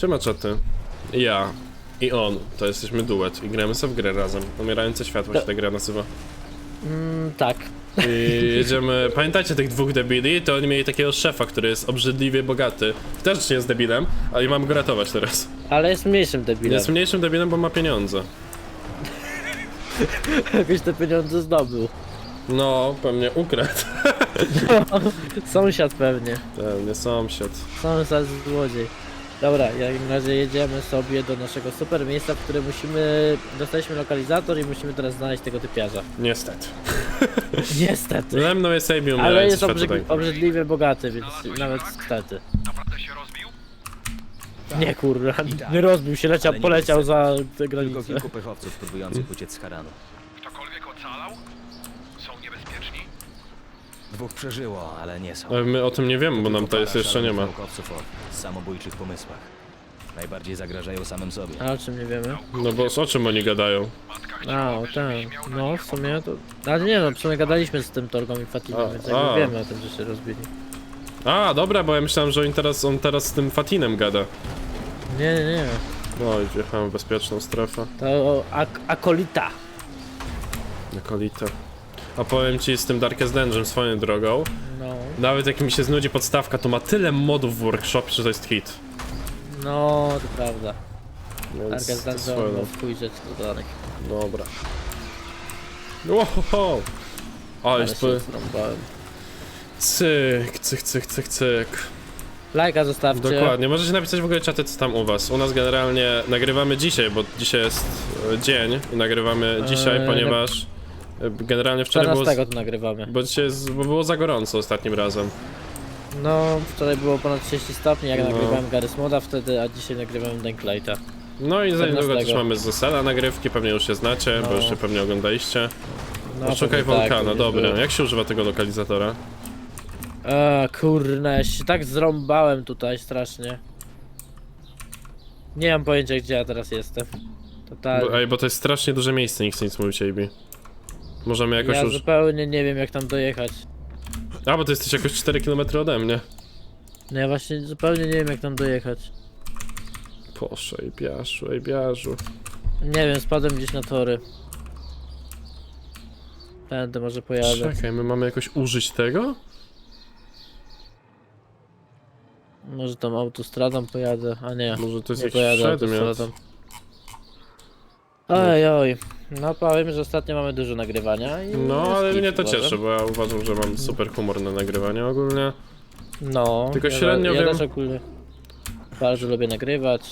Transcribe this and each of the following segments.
Siema czaty. Ja i on, to jesteśmy duet i gramy sobie w grę razem. Umierające światło się ta gra nazywa. Mm, tak. I jedziemy, pamiętacie tych dwóch debili? To oni mieli takiego szefa, który jest obrzydliwie bogaty. Też nie jest debilem, ale mam go ratować teraz. Ale jest mniejszym debilem. Jest mniejszym debilem, bo ma pieniądze. Jakoś te pieniądze zdobył. No, pewnie ukradł. Sąsiad pewnie. Pewnie sąsiad. Sąsiad złodziej. Dobra, w takim razie jedziemy sobie do naszego super miejsca, w którym musimy... Dostaliśmy lokalizator i musimy teraz znaleźć tego typiarza. Niestety. Niestety. Ze mną jest Abi Ale umierający jest obrzyd tutaj. obrzydliwie bogaty, więc nawet stety. Naprawdę się rozbił? Nie kurwa, nie rozbił się, leciał, poleciał za te Tylko kilku pechowców próbujących uciec z Haranu. Dwóch przeżyło, ale nie są. Ale my o tym nie wiemy, bo nam to jest jeszcze nie ma. naukowców o samobójczych pomysłach. Najbardziej zagrażają samym sobie. A o czym nie wiemy? No bo o czym oni gadają? A, o tak. miał No, w sumie to... Ale nie no, w sumie gadaliśmy z tym Torgą i Fatinem, A, więc jakby a. wiemy o tym, że się rozbili. A, dobra, bo ja myślałem, że on teraz, on teraz z tym Fatinem gada. Nie, nie, nie. No i wjechałem w bezpieczną strefę. To ak akolita. A powiem ci z tym Darkest Dungeon swoją drogą, No, nawet jak mi się znudzi podstawka, to ma tyle modów w workshopie, że to jest hit. no, to prawda. Więc Darkest to Dungeon ma w chuj rzeczy dodanych. Dobra. Wow. Ale Ale spo... się zrąbałem. Cyk, cyk, cyk, cyk, cyk. Lajka zostawcie. Dokładnie, możecie napisać w ogóle czaty co tam u was. U nas generalnie nagrywamy dzisiaj, bo dzisiaj jest e, dzień i nagrywamy dzisiaj, Eee, ponieważ generalnie wczoraj było... 14 to nagrywamy. Bo dzisiaj jest, bo było za gorąco ostatnim razem. No, wczoraj było ponad 30 stopni, jak No. nagrywałem Garry's Moda wtedy, a dzisiaj nagrywałem Danklite'a. No i za niedługo 14. też mamy z Zesela nagrywki, pewnie już je znacie, bo No. już je pewnie oglądaliście. No, Poszukaj pewnie tak, wulkana, dobra. było. Jak się używa tego lokalizatora? A, kurna, ja się tak zrąbałem tutaj strasznie. Nie mam pojęcia, gdzie ja teraz jestem. Totalnie. Bo, ej, bo to jest strasznie duże miejsce, nie chcę nic mówić, AB. Możemy jakoś ja już... zupełnie nie wiem, jak tam dojechać. A, bo ty jesteś jakoś 4 km ode mnie. No ja właśnie zupełnie nie wiem, jak tam dojechać. Proszę, ej, biaszu, ej, biażu. Nie wiem, spadłem gdzieś na tory. Będę może pojadę. Czekaj, my mamy jakoś użyć tego? Może tam autostradą pojadę, a nie. Może to jest Nie jakiś pojadę przedmiot? autostradą. Oj, oj. No powiem, że ostatnio mamy dużo nagrywania i No, jest ale git, mnie to uważam. cieszy, bo ja uważam, że mam super humor na nagrywanie ogólnie. No, Tylko ja, średnio ja wiem- też ogólnie bardzo lubię nagrywać.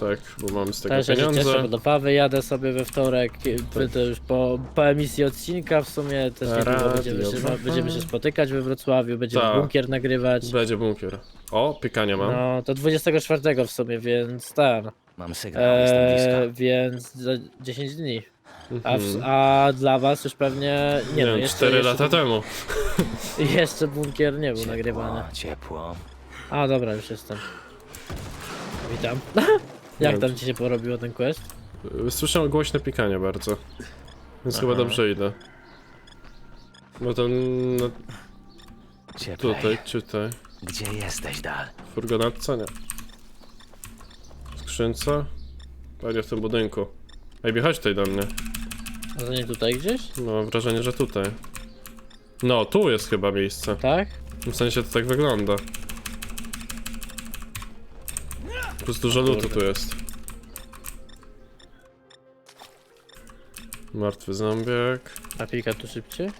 Tak, bo mam z tego Też ja się cieszę, pieniądze. bo do Pawy jadę sobie we wtorek, tak. to już po, po emisji odcinka w sumie też niedługo Radio będziemy się, będziemy się spotykać we Wrocławiu, będziemy Tak. bunkier nagrywać. Będzie bunkier. O, pikania mam. No, to 24 w sumie, więc ten, Mam sygnał, jestem e, blisko. więc za 10 dni. A, w, Mhm. a dla was już pewnie, nie, Nie no, wiem, jeszcze, 4 jeszcze, lata temu. Jeszcze bunkier nie był nagrywany. Ciepło, ciepło. A dobra, już jestem. Witam. Jak tam ci się porobiło ten quest? Słyszę głośne pikanie bardzo. Więc chyba dobrze idę. Bo to no, Cieplej. tutaj, czytaj. Gdzie jesteś, Dal? W furgonetce? Nie. Skrzynce? Pewnie w tym budynku. Ej, chodź tutaj do mnie. A to nie tutaj gdzieś? No, mam wrażenie, że tutaj. No, tu jest chyba miejsce. Tak? W sensie to tak wygląda. Plus dużo lutu tu jest. Martwy zombiak. A pika tu szybciej?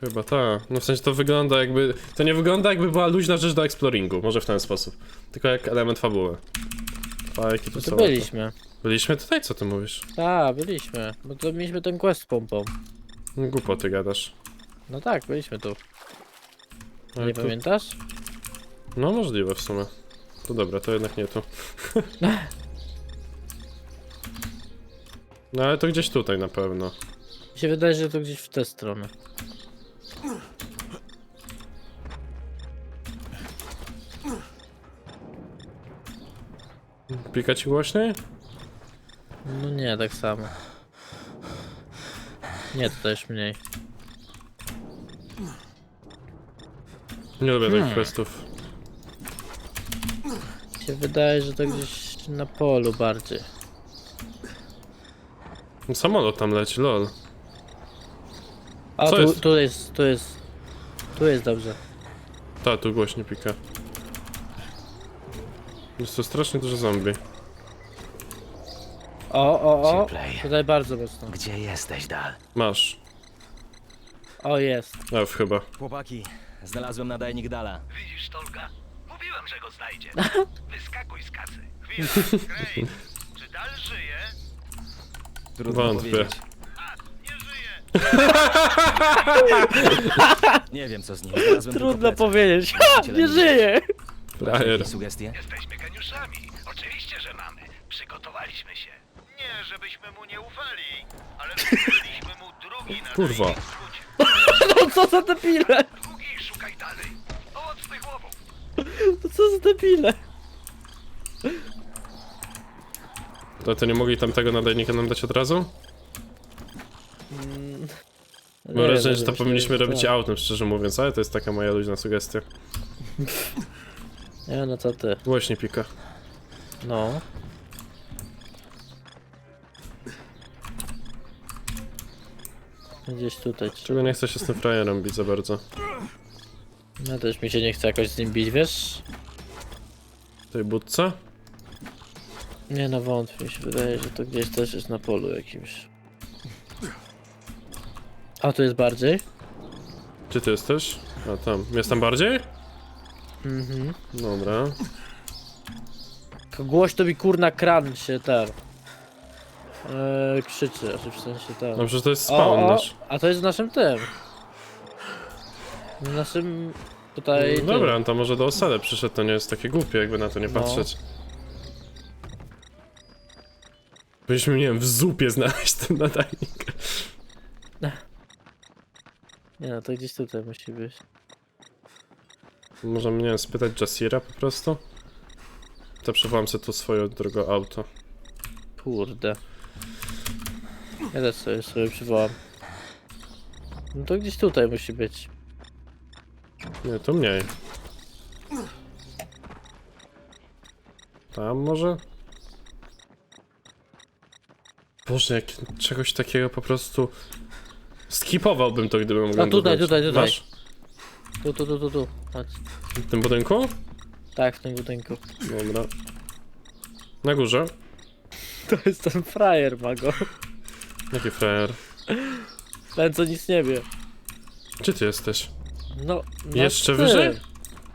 Chyba tak. No w sensie to wygląda jakby... To nie wygląda jakby była luźna rzecz do exploringu. Może w ten sposób. Tylko jak element fabuły. Fajki tu No są. to byliśmy. Byliśmy tutaj? Co ty mówisz? Tak, byliśmy. Bo to mieliśmy ten quest z pompą. No, Głupoty gadasz. No tak, byliśmy tu. Ale Nie tu... pamiętasz? No możliwe w sumie. To dobra, to jednak nie tu. No ale to gdzieś tutaj na pewno. Mi się wydaje, że to gdzieś w tę stronę. Pika ci głośniej? No nie, tak samo. Nie, to też mniej. Nie lubię tych questów. Mi się wydaje, że to gdzieś na polu bardziej. Samolot tam leci, lol. A Co tu, jest? tu jest, tu jest. Tu jest dobrze. Ta, tu głośniej pika. Jest to strasznie dużo zombie. O, o, o. Cieplej. Tutaj bardzo mocno. Gdzie jesteś, Dal? Masz. O, jest. F chyba. Chłopaki, znalazłem nadajnik Dala. Widzisz, Tolga? Mówiłem, że go znajdzie. Wyskakuj z kasy. Chwila, Gray. Czy Dal żyje? Trudno Wątpię. powiedzieć. Nie wiem, co z nim. Znalazłem Trudno plecak. powiedzieć. Ha! Nie żyje! Frajer. Jakieś sugestie? Jesteśmy geniuszami. Oczywiście, że mamy. Przygotowaliśmy się. Nie, żebyśmy mu nie ufali, ale mu drugi na Kurwa. No co za debile! Drugi, szukaj dalej. Owocnych łowów. No co za debile! To, to nie mogli tam tego nadajnika nam dać od razu? Mam nie wrażenie, że to powinniśmy robić tak. autem, szczerze mówiąc, ale to jest taka moja luźna sugestia. Nie no co ty. Głośniej pika. No. Gdzieś tutaj. Czego nie chcę się z tym frajerem bić za bardzo. No też mi się nie chce jakoś z nim bić, wiesz? W tej budce? Nie no wątpię, mi się wydaje, że to gdzieś też jest na polu jakimś. A tu jest bardziej? Gdzie ty jesteś? A tam. Jest tam bardziej? Mhm. Dobra. Głośno mi kurna kran się ten. Eee, krzyczy, znaczy w sensie ten. No przecież to jest spawn o, nasz. a to jest w naszym tym. W naszym tutaj. No dobra, no to może do osady przyszedł, to nie jest takie głupie, jakby na to nie No. patrzeć. Byliśmy, nie wiem, w zupie znaleźć ten nadajnik. Nie no, to gdzieś tutaj musi być. Możemy, nie wiem, spytać Jasira po prostu? To przywołam sobie tu swoje drogo auto. Kurde. Ja też sobie, sobie przywołam. No to gdzieś tutaj musi być. Nie, tu mniej. Tam może? Boże, jak czegoś takiego po prostu... Skipowałbym to, gdybym mógł tutaj, tutaj, tutaj. Masz? Tu, tu, tu, tu, tu. Chodź. W tym budynku? Tak, w tym budynku. Dobra. Na górze? To jest ten frajer, mago. Jaki frajer? Ten, co nic nie wie. Gdzie ty jesteś? No, no Jeszcze ty. wyżej?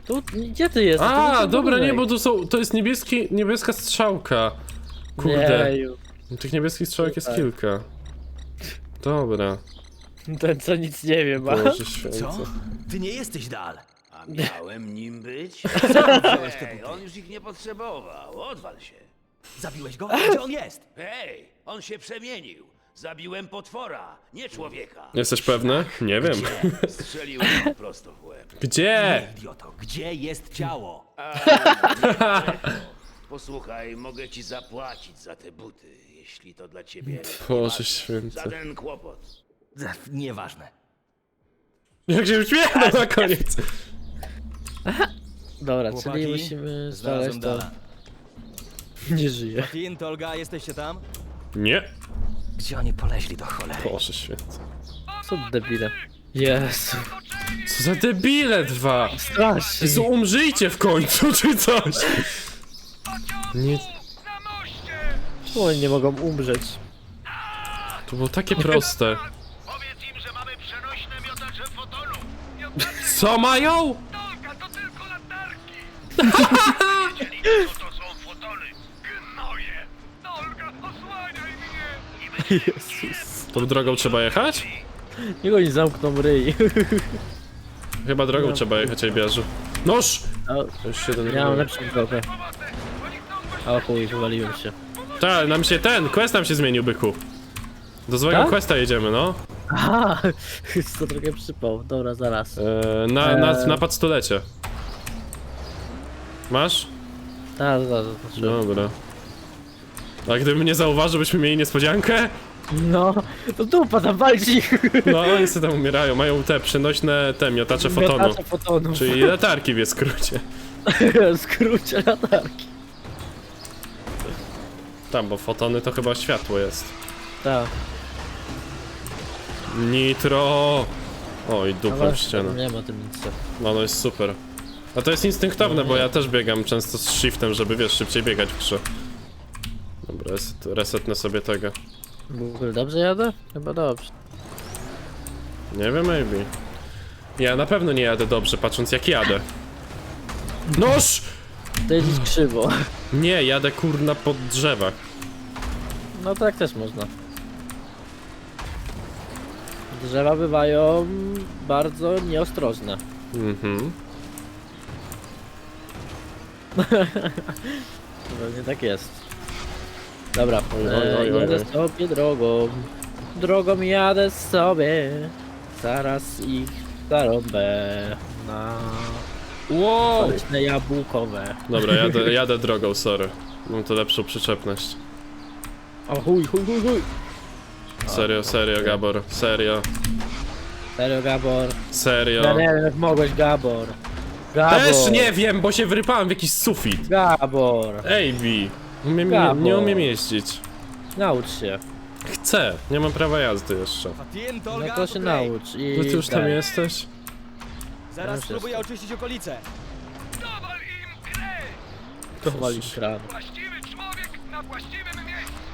Tu, gdzie ty jesteś? Tu A, dobra, nie, bo tu są, to jest niebieski, niebieska strzałka. Kurde, Jeju. tych niebieskich strzałek jest Tutaj. kilka. Dobra, Ten, co nic nie wie, ma. Boże święty. Co? Ty nie jesteś Dal. A miałem nim być? Ej, on już ich nie potrzebował. Odwal się. Zabiłeś go? Gdzie on jest? Hej, on się przemienił. Zabiłem potwora, nie człowieka. Jesteś pewny? Nie wiem. Strzeliłem mu prosto w łeb. Gdzie? Idioto, gdzie jest ciało? Posłuchaj, mogę ci zapłacić za te buty, jeśli to dla ciebie Boże święty. żaden kłopot. Nieważne. Jak się uśmiechnął na koniec. Dobra, Chłopaki, czyli musimy znaleźć Znalazłem to. Dala. Nie żyje. Tin, Tolga, jesteście tam? Nie. Gdzie oni poleźli do cholery? Boże święty. Co debile. Jezu. Co za debile dwa. Strasznie. Jezu, umrzyjcie w końcu, czy coś. Nie! Czemu oni nie mogą umrzeć? to było takie proste. Co mają? Tolga to tylko latarki. Wiedzieli, co to są fotony. Gnoje. Tolga, osłaniaj mnie. I będzie Jezus. Tą drogą trzeba jechać? Niech oni zamkną ryj. Chyba drogą trzeba jechać, Ejbiarzu. Noż! O, Już się ja mam denerwuję. lepszą drogę. O chuj, wywaliłem się. Tak, nam się ten, quest nam się zmienił, byku. Do złego Tak? questa jedziemy, no. Aha, to trochę przypał. Dobra, zaraz. Eee, na, na, Eee. napad stulecie. Masz? A, zaraz, zaraz. Dobra. A gdybym nie zauważył, byśmy mieli niespodziankę? No, to dupa tam walczy. No, oni sobie tam umierają, mają te przenośne, te miotacze fotonu. Miotacze fotonu. Czyli latarki w skrócie. Skrócie latarki. Tam, bo fotony to chyba światło jest. Tak. Nitro! Oj, dupę w ścianę. Nie ma tym nic. No, no jest super. A to jest instynktowne, bo ja też biegam często z shiftem, żeby wiesz, szybciej biegać w grze. Dobra, reset, resetnę sobie tego. Google, dobrze jadę? Chyba dobrze. Nie wiem, maybe. Ja na pewno nie jadę dobrze, patrząc jak jadę. Noż! To jest krzywo. Nie, jadę kurna pod drzewach. No tak też można. Drzewa bywają bardzo nieostrożne. Mhm. Pewnie tak jest. Dobra, Oj, oj, oj, oj, jadę oj. sobie drogą. Drogą jadę sobie. Zaraz ich zarąbę na Wow! jabłkowe. Dobra, jadę, jadę drogą, sorry. Mam to lepszą przyczepność. O chuj, chuj, chuj, chuj. Serio, serio, Gabor. Serio, Serio, Gabor. serio. Ja nie wiem, jak mogłeś, Gabor. Gabor. Też nie wiem, bo się wyrypałem w jakiś sufit. Gabor. Ej, Bi. Umiem, nie, Gabor. nie umiem jeździć. Naucz się. Chcę, nie mam prawa jazdy jeszcze. No to się naucz i... No ty już tam daj. jesteś? Zaraz spróbuję oczyścić okolice. Dawaj im krew! To wali kran. Właściwy człowiek na właściwym!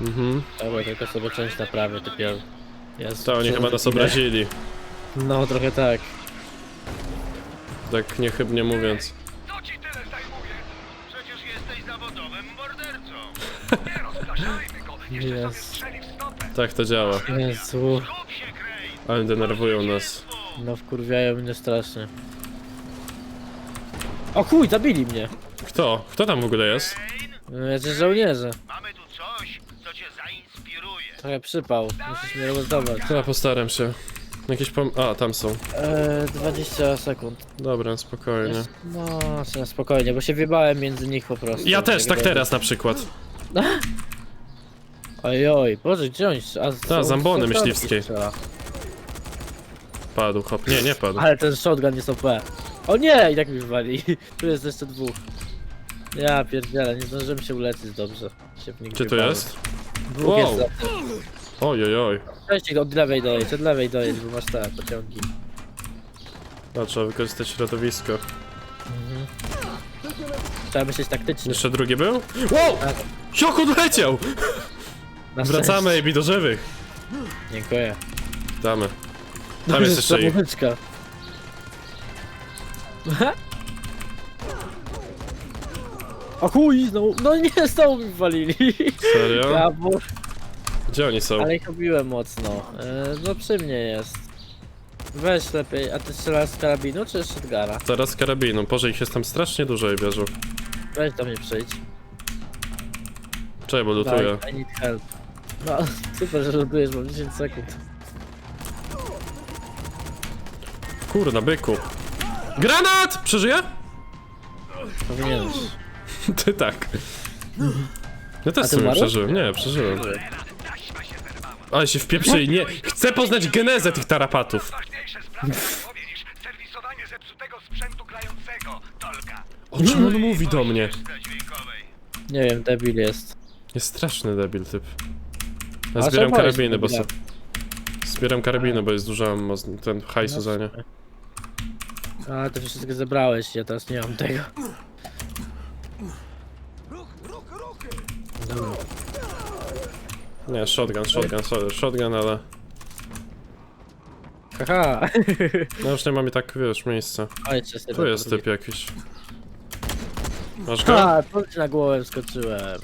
Mhm. Dobra, tylko sobie część naprawy dopiero. Jest To oni chyba nas obrazili. No, trochę tak. Tak niechybnie mówiąc. Co ci tyle zajmuje? Przecież jesteś zawodowym mordercą. Nie rozpraszajmy go, jeszcze sobie Jest. strzeli w stopę. Tak to działa. Jezu. Skup się, Crane! Ale denerwują nas. No wkurwiają mnie strasznie. O chuj, zabili mnie! Kto? Kto tam w ogóle jest? Crane, Jacyś żołnierze. Trochę przypał. Musisz mnie rozdawać. Ja postaram się. Jakieś pom... A, tam są. Eee, 20 sekund. Dobra, spokojnie. No, na spokojnie, bo się wybałem między nich po prostu. Ja też, tak teraz na przykład. Oj, oj, boże, gdzie oni? A, są- z ambony są myśliwskiej. strzela. Padł, hop. Nie, nie padł. Ale ten shotgun jest OP. O nie! I tak mi wywali. Tu jest jeszcze dwóch. Ja pierdzielę, nie zdążyłem się uleczyć dobrze. Się w nich Gdzie to jest? Dwóch Wow. jest za tym. Oj, oj, oj. Cześć, od lewej dojedź, od lewej dojedź, bo masz te pociągi. No, trzeba wykorzystać środowisko. Trzeba myśleć taktycznie. Jeszcze drugi był? Wow! Tak. Jak odleciał! Na Wracamy, szczęście. Ebi, do żywych. Dziękuję. Damy. Tam jest jeszcze ich. O chuj, znowu, no nie, znowu mi walili. Serio? Gabor, Gdzie oni są? ale ich obiłem mocno. E, no przy mnie jest. Weź lepiej, a ty strzelasz z karabinu czy z shotguna? Zaraz z karabinu. Boże, ich jest tam strasznie dużo, Ebiarzu. Weź do mnie przyjdź. Czekaj, bo lutuję. Daj, I need help. No, super, że lutujesz, mam 10 sekund. Kurna, byku. Granat! Przeżyję? Powinieneś. Ty tak. Ja też ty umarłeś? przeżyłem. Nie, przeżyłem. Ale się wpieprzyli. Nie, chcę poznać genezę tych tarapatów. Ważniejsze sprawy w głowie niż serwisowanie zepsutego sprzętu grającego, Tolga. O czym on mówi do mnie? dźwiękowej. Nie wiem, debil jest. Jest straszny debil typ. Ja A zbieram karabiny, bo se... Zbieram karabiny, bo jest z- ten hajsu za nie. A, ty wszystko zebrałeś, ja teraz nie mam tego. Nie, shotgun, shotgun, sorry, shotgun, ale... Haha! No już nie mam i tak, wiesz, miejsca. Sobie Tu jest typ jakiś. Masz go? Ha, to ci na głowę wskoczyłem.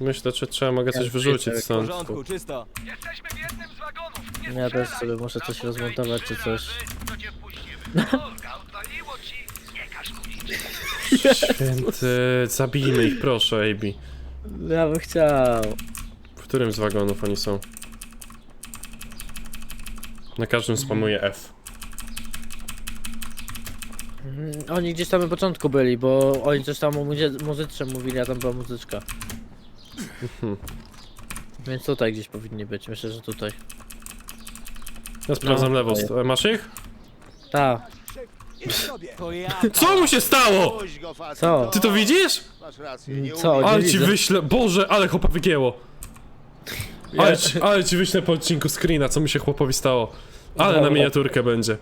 Myślę, czy trzeba, mogę coś wyrzucić W stąd. porządku, czysto. Jesteśmy w jednym z wagonów. Nie Ja też sobie muszę coś rozmontować czy coś. Święty, zabijmy ich, proszę, AB. Ja bym chciał. W którym z wagonów oni są? Na każdym spamuje F. Mm, Oni gdzieś tam na początku byli, bo oni coś tam o muzie- muzyczce mówili, a tam była muzyczka. Mhm. Więc tutaj gdzieś powinni być, myślę, że tutaj. Ja sprawdzam No, lewą stronę. Masz ich? Ta. Co mu się stało? Co? Ty to widzisz? Co? Ale ci widzę. wyślę, Boże, ale chłopa wygięło. Ale ci, ale ci wyślę po odcinku screena, co mi się chłopowi stało. Ale na Dobra. miniaturkę będzie.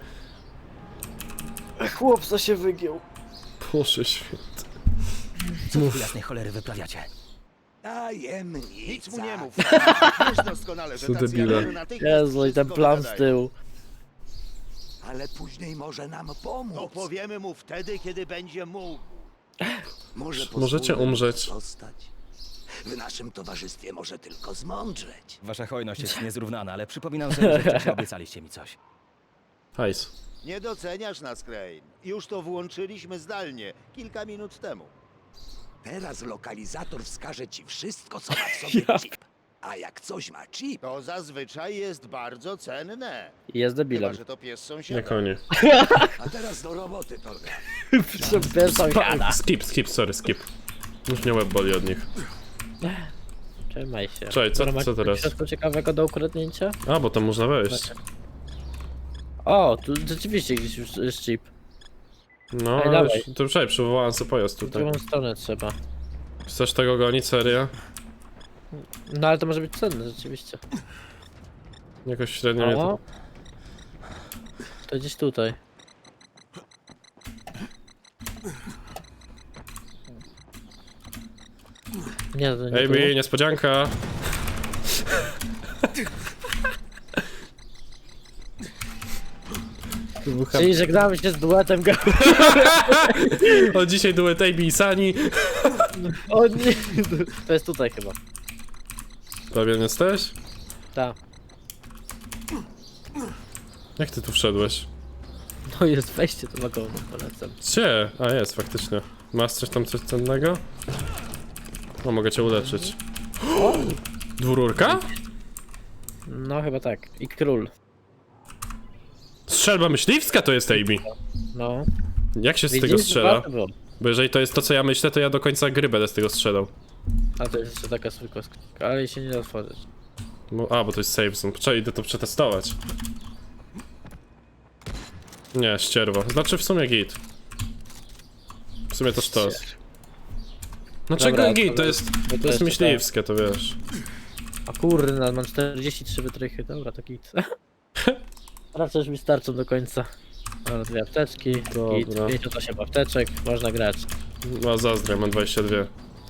Chłopca się wygiął. Boże święty. Co wy jasnej cholery wyprawiacie? Tajemnica. Nic mu nie mów. Wiesz doskonale, że Co tacy debile. jak my natychmiast Jezu, i ten wszystko plan z tyłu. Ale później może nam pomóc. To powiemy mu wtedy, kiedy będzie mógł. Może Możecie umrzeć. Zostać. W naszym towarzystwie może tylko zmądrzeć. Wasza hojność jest niezrównana, ale przypominam sobie, że wcześniej obiecaliście mi coś. Hajs. Nie doceniasz nas, Crane. Już to włączyliśmy zdalnie, kilka minut temu. Teraz lokalizator wskaże ci wszystko, co ma w sobie chip. A jak coś ma chip, To zazwyczaj jest bardzo cenne. Jest Chyba, debilem. że to pies Nie sąsiada. koniec. a teraz do roboty, Torga. Pierwszą jada. Skip, skip, sorry, skip. Już mnie łeb boli od nich. Trzymaj się. Czekaj, co- Dobra, macie co teraz? coś Wszystko ciekawego do ukradnięcia? A, bo tam można wejść. O, tu rzeczywiście gdzieś już jest chip. No, Ej, ale dawaj. już- to przywołałem sobie pojazd W tutaj. drugą stronę trzeba. Chcesz tego gonić, serio? No ale to może być cenne rzeczywiście. Jakoś średnio mnie O. to... To gdzieś tutaj. Nie, to nie Ej, mi, niespodzianka! Czyli żegnamy się z duetem ga... O, dzisiaj duet AB i Sani. O nie! To jest tutaj chyba. Pewien jesteś? Tak. Jak ty tu wszedłeś? No jest wejście do wagonu, polecam. Gdzie? A jest, faktycznie. Masz coś tam, coś cennego? No, mogę cię uleczyć. Dwururka? No chyba tak. I król. Strzelba myśliwska to jest AB. No. Jak się z Widzisz? tego strzela? Warto było. Bo jeżeli to jest to, co ja myślę, to ja do końca gry będę z tego strzelał. A to jest jeszcze taka zwykła skrzynka, ale jej się nie da otworzyć. Bo, a, bo to jest save zone. Poczekaj, idę to przetestować. Nie, ścierwo. Znaczy w sumie git. W sumie to sztos. Dlaczego Dobra, git? To to- jest, to to jest jeszcze myśliwskie, to wiesz. A kurna, mam 43 wytrychy, dobra, to git. Raczej już mi starczą do końca. Dobra, dwie apteczki, git, Dobra. 58 apteczek, można grać. No zazdrę, mam 22.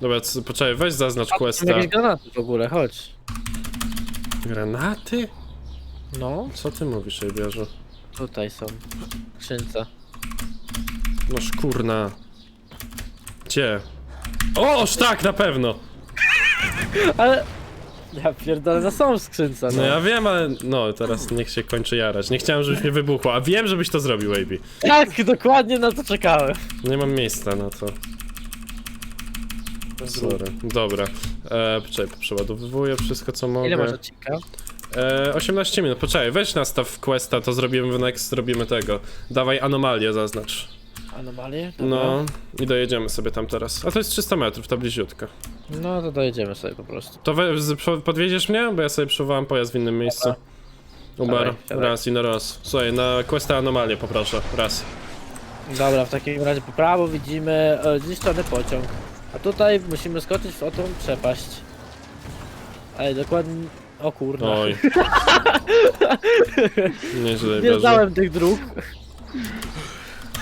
Dobra, c- poczekaj, weź zaznacz Tam questa. jakieś granaty w ogóle, chodź. Granaty? No, Co ty mówisz, Ejbierzu? tutaj są. Skrzynce. No szkurna. Gdzie? Oż tak, na pewno! Ale... Ja pierdolę, za są w skrzynce, No no. ja wiem, ale no teraz niech się kończy jarać. Nie chciałem, żebyś mnie wybuchło, a wiem, żebyś to zrobił, AB. Tak, dokładnie na to czekałem. Nie mam miejsca na to. Sorry. Dobra. E, poczekaj, przeładowuję wszystko, co mogę. Ile masz odcinka? E, 18 minut, poczekaj, weź nastaw questa, to zrobimy w next, zrobimy tego. Dawaj anomalię, zaznacz. Anomalie? Dobra. No, i dojedziemy sobie tam teraz. A to jest 300 metrów, to bliziutko. No to dojedziemy sobie po prostu. To we, z, przo- mnie? Bo ja sobie przewołam pojazd w innym miejscu. Uber, Dawaj, dawaj. raz i na raz. Słuchaj, na questa anomalię poproszę, raz. Dobra, w takim razie po prawo widzimy e, zniszczony pociąg. A tutaj musimy skoczyć w tą przepaść. Ej, dokładnie... O kurna. Oj. Nieźle, Nie znałem tych dróg.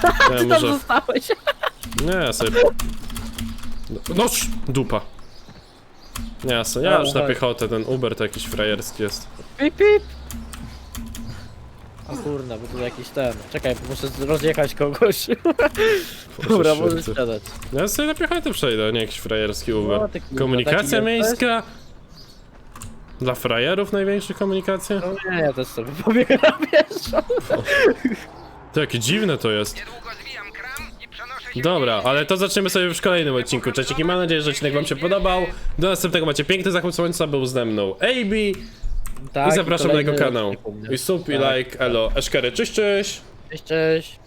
Ja Ty tam może... zostałeś. Nie, ja sobie... No, sz- dupa. Nie, ja, sobie, ja już na piechotę, ten Uber to jakiś frajerski jest. Pip, pip. O kurna, bo tu jakiś ten. Czekaj, muszę rozjechać kogoś. Dobra, możesz święty. siadać. Ja sobie na piechotę przejdę, nie jakiś frajerski Uber. No, kurwa, taki Komunikacja jesteś? miejska? Dla frajerów największa komunikacja? No nie, ja też sobie pobiegam na pieszo. To jakie dziwne to jest. Niedługo zwijam kram i przenoszę się Dobra, ale to zaczniemy sobie już w kolejnym odcinku. Cześć, mam nadzieję, że odcinek wam się podobał. Do następnego macie piękny zachód słońca, był ze mną AB Tak, i zapraszam na kolejny jego kanał. odcinek u mnie. I sub, i Tak. like, elo, eszkery, cześć, cześć! Cześć, cześć.